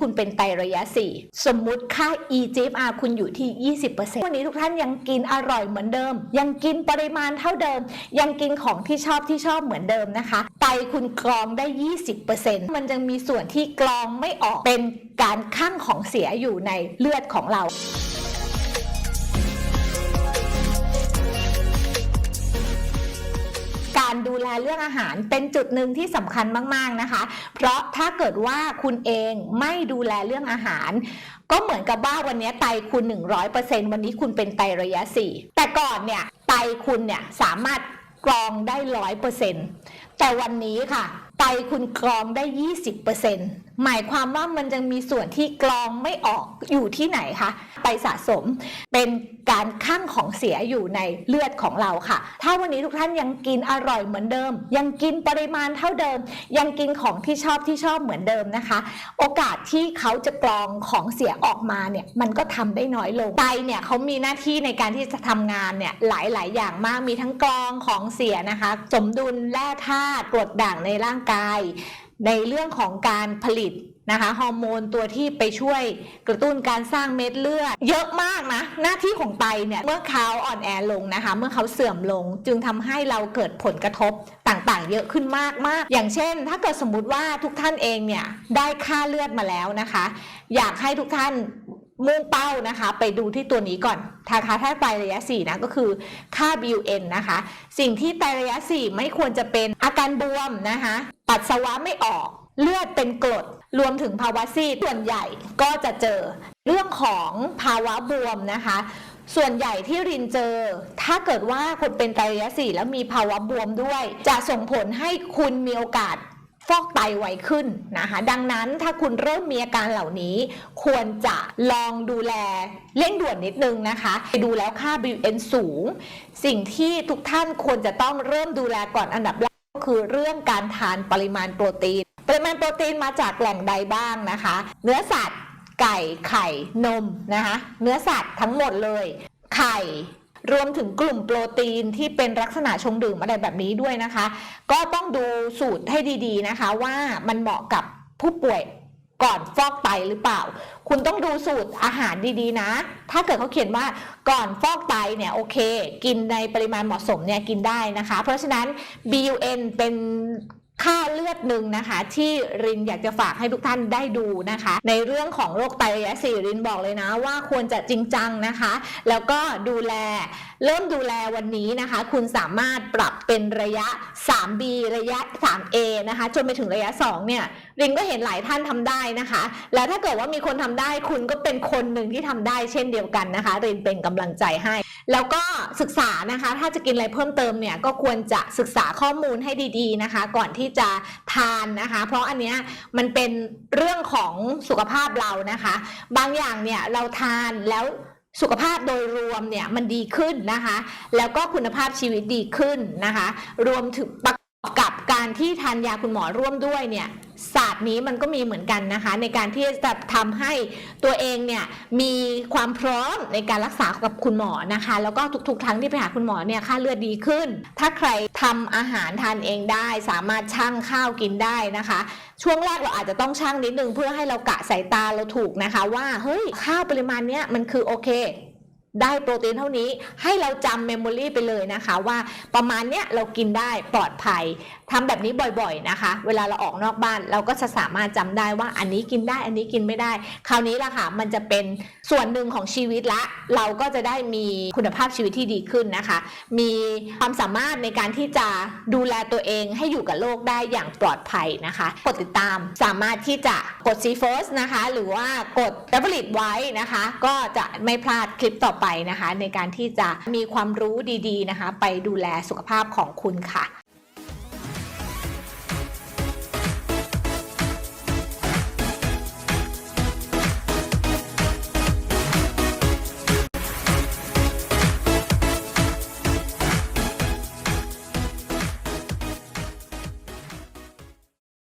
คุณเป็นไตระยะ 4 สมมุติค่า EGFR คุณอยู่ที่ 20%วันนี้ทุกท่านยังกินอร่อยเหมือนเดิม ยังกินปริมาณเท่าเดิม ยังกินของที่ชอบที่ชอบเหมือนเดิมนะคะ ไตคุณกรองได้ 20%มันจังมีส่วนที่กรองไม่ออกเป็นการข้างของเสียอยู่ในเลือดของเรา การดูแลเรื่องอาหารเป็นจุดหนึ่งที่สำคัญมาก ๆนะคะ เพราะถ้าเกิดว่าคุณเองไม่ดูแลเรื่องอาหาร ก็เหมือนกับว่าวันนี้ไตคุณ 100%วันนี้คุณเป็นไตระยะ 4 แต่ก่อนเนี่ยไตคุณเนี่ยสามารถกรองได้ร้อยเปอร์เซ็นต์แต่วันนี้ค่ะ ไตคุณกรองได้ยี่สิบเปอร์เซ็นต์ หมายความว่ามันจะมีส่วนที่กรองไม่ออกอยู่ที่ไหนคะไตสะสมเป็นการข้างของเสียอยู่ในเลือดของเราค่ะ ถ้าวันนี้ทุกท่านยังกินอร่อยเหมือนเดิม ยังกินปริมาณเท่าเดิม ยังกินของที่ชอบที่ชอบเหมือนเดิมนะคะ โอกาสที่เขาจะกรองของเสียออกมาเนี่ยมันก็ทำได้น้อยลงไตเนี่ยเขามีหน้าที่ในการที่จะทำงานเนี่ยหลาย ๆ อย่างมากมีทั้งกรองของเสียนะคะ สมดุลแร่ธาตุกรดด่างในร่างกาย ในเรื่องของการผลิตนะคะฮอร์โมนตัวที่ไปช่วยกระตุ้นการสร้างเม็ดเลือด เยอะมากนะ หน้าที่ของไตเนี่ยเมื่อเขาอ่อนแอลงนะคะ เมื่อเขาเสื่อมลงจึงทำให้เราเกิดผลกระทบต่างๆ เยอะขึ้นมากมากๆอย่างเช่น ถ้าเกิดสมมุติว่าทุกท่านเองเนี่ยได้ค่าเลือดมาแล้วนะคะ อยากให้ทุกท่าน มุ่งเป้านะคะ ไปดูที่ตัวนี้ก่อนนะคะถ้าไตระยะ 4 นะก็คือค่า BUN นะคะ สิ่งที่ไตระยะ 4 ไม่ควรจะเป็นอาการบวมนะคะ ปัสสาวะไม่ออก เลือดเป็นกรด รวมถึงภาวะซีดส่วนใหญ่ก็จะเจอเรื่องของภาวะบวมนะคะส่วนใหญ่ที่รินเจอ ถ้าเกิดว่าคนเป็นไตระยะ4แล้วมีภาวะบวมด้วย จะส่งผลให้คุณมีโอกาส ฟอกไตไวขึ้นนะคะดังนั้นถ้าคุณเริ่มมีอาการเหล่านี้ ควรจะลองดูแลเร่งด่วนนิดนึงนะคะไปดูแล้วค่า BUN สูง สิ่งที่ทุกท่านควรจะต้องเริ่มดูแลก่อนอันดับแรกก็คือเรื่องการทานปริมาณโปรตีน ปริมาณโปรตีนมาจากแหล่งใดบ้างนะคะ เนื้อสัตว์ไก่ไข่นมนะคะเนื้อสัตว์ทั้งหมดเลย ไข่ รวมถึงกลุ่มโปรตีนที่เป็นลักษณะชงดื่มอะไรแบบนี้ด้วยนะคะ ก็ต้องดูสูตรให้ดีๆนะคะ ว่ามันเหมาะกับผู้ป่วยก่อนฟอกไตหรือเปล่า คุณต้องดูสูตรอาหารดีๆนะ ถ้าเกิดเขาเขียนว่าก่อนฟอกไตเนี่ยโอเค กินในปริมาณเหมาะสมเนี่ยกินได้นะคะ เพราะฉะนั้น BUN เป็น ค่าเลือดหนึ่งนะคะ ที่รินอยากจะฝากให้ทุกท่านได้ดูนะคะ ในเรื่องของโรคไตระยะสี่รินบอกเลยนะว่าควรจะจริงจังนะคะ แล้วก็ดูแล เริ่มดูแลวันนี้นะคะ คุณสามารถปรับเป็นระยะ 3B ระยะ 3A นะคะ จนไปถึงระยะ 2 เนี่ยรินก็เห็นหลายท่านทำได้นะคะ แล้วถ้าเกิดว่ามีคนทำได้คุณก็เป็นคนหนึ่งที่ทำได้เช่นเดียวกันนะคะรินเป็นกำลังใจให้ แล้วก็ศึกษานะคะ ถ้าจะกินอะไรเพิ่มเติมเนี่ยก็ควรจะศึกษาข้อมูลให้ดีๆนะคะ ก่อนที่จะทานนะคะ เพราะอันเนี้ยมันเป็นเรื่องของสุขภาพเรานะคะ บางอย่างเนี่ยเราทานแล้ว สุขภาพโดยรวมเนี่ยมันดีขึ้นนะคะ แล้วก็คุณภาพชีวิตดีขึ้นนะคะ รวมถึงประกอบกับ การที่ทานยาคุณหมอร่วมด้วยเนี่ยศาสตร์นี้มันก็มีเหมือนกันนะคะ ในการที่จะทำให้ตัวเองเนี่ยมีความพร้อมในการรักษากับคุณหมอนะคะ แล้วก็ทุกๆครั้งที่ไปหาคุณหมอเนี่ยค่าเลือดดีขึ้น ถ้าใครทำอาหารทานเองได้ สามารถชั่งข้าวกินได้นะคะ ช่วงแรกเราอาจจะต้องชั่งนิดนึงเพื่อให้เรากะสายตาเราถูกนะคะ ว่าเฮ้ยข้าวปริมาณเนี้ยมันคือโอเค ได้โปรตีนเท่านี้ให้เราจำเมมโมรีไปเลยนะคะว่าประมาณเนี้ยเรากินได้ปลอดภัยทำแบบนี้บ่อยๆนะคะ เวลาเราออกนอกบ้านเราก็จะสามารถจำได้ว่าอันนี้กินได้อันนี้กินไม่ได้ คราวนี้ล่ะค่ะมันจะเป็นส่วนหนึ่งของชีวิตละ เราก็จะได้มีคุณภาพชีวิตที่ดีขึ้นนะคะ มีความสามารถในการที่จะดูแลตัวเองให้อยู่กับโลกได้อย่างปลอดภัยนะคะ กดติดตามสามารถที่จะกด C First นะคะ หรือว่ากด f a v o r i t e ไว้นะคะ ก็จะไม่พลาดคลิปต่อไปนะคะ ในการที่จะมีความรู้ดีๆนะคะ ไปดูแลสุขภาพของคุณค่ะ